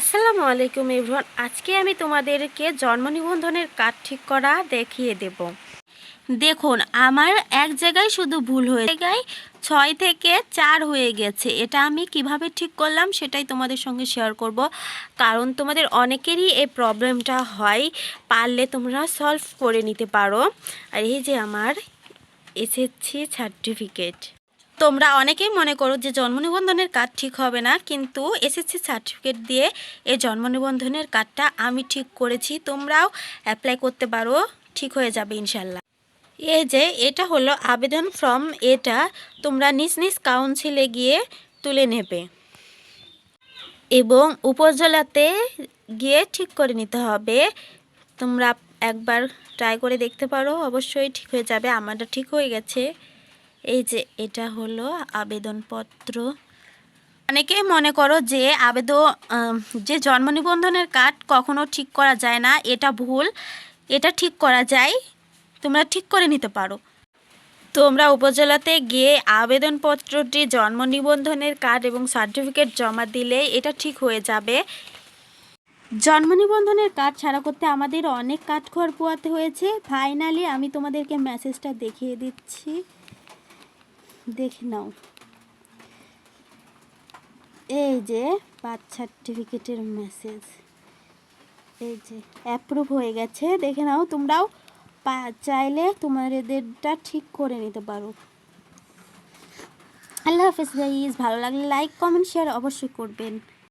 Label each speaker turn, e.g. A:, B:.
A: আসসালামু আলাইকুম এভরিওয়ান। আজকে আমি তোমাদেরকে জন্ম নিবন্ধনের কার্ড ঠিক করা দেখিয়ে দেব। দেখুন, আমার এক জায়গায় শুধু ভুল হয়ে জায়গায় ছয় থেকে চার হয়ে গেছে। এটা আমি কীভাবে ঠিক করলাম সেটাই তোমাদের সঙ্গে শেয়ার করব। কারণ তোমাদের অনেকেরই এই প্রবলেমটা হয়, পারলে তোমরা সলভ করে নিতে পারো। আর এই যে আমার এসএসসি সার্টিফিকেট তোমরা অনেকেই মনে করো যে জন্ম নিবন্ধনের কার্ড ঠিক হবে না, কিন্তু এসএসসি সার্টিফিকেট দিয়ে এই জন্ম নিবন্ধনের কার্ডটা আমি ঠিক করেছি, তোমরাও অ্যাপ্লাই করতে পারো, ঠিক হয়ে যাবে ইনশাল্লাহ। এই যে, এটা হলো আবেদন ফর্ম এটা তোমরা নিজ নিজ কাউন্সিলে গিয়ে তুলে নেবে। এবং উপজেলাতে গিয়ে ঠিক করে নিতে হবে। তোমরা একবার ট্রাই করে দেখতে পারো, অবশ্যই ঠিক হয়ে যাবে, আমারটা ঠিক হয়ে গেছে। এই যে এটা হলো আবেদনপত্র। অনেকেই মনে করো যে আবেদন যে জন্ম নিবন্ধনের কার্ড কখনো ঠিক করা যায় না, এটা ভুল, এটা ঠিক করা যায়, তোমরা ঠিক করে নিতে পারো। তোমরা উপজেলাতে গিয়ে আবেদনপত্রটি জন্ম নিবন্ধনের কার্ড এবং সার্টিফিকেট জমা দিলে এটা ঠিক হয়ে যাবে। জন্ম নিবন্ধনের কার্ড ছাড়া করতে আমাদের অনেক কাঠখড় পোয়াতে হয়েছে। ফাইনালি আমি তোমাদেরকে মেসেজটা দেখিয়ে দিচ্ছি। দেখে নাও। এই যে বার্থ সার্টিফিকেটের মেসেজ এই যে অ্যাপ্রুভ হয়ে গেছে, দেখে নাও তোমরাও চাইলে তোমাদেরটা ঠিক করে নিতে পারো। আল্লাহ হাফিজ গাইজ ভালো লাগলে লাইক কমেন্ট শেয়ার অবশ্যই করবেন।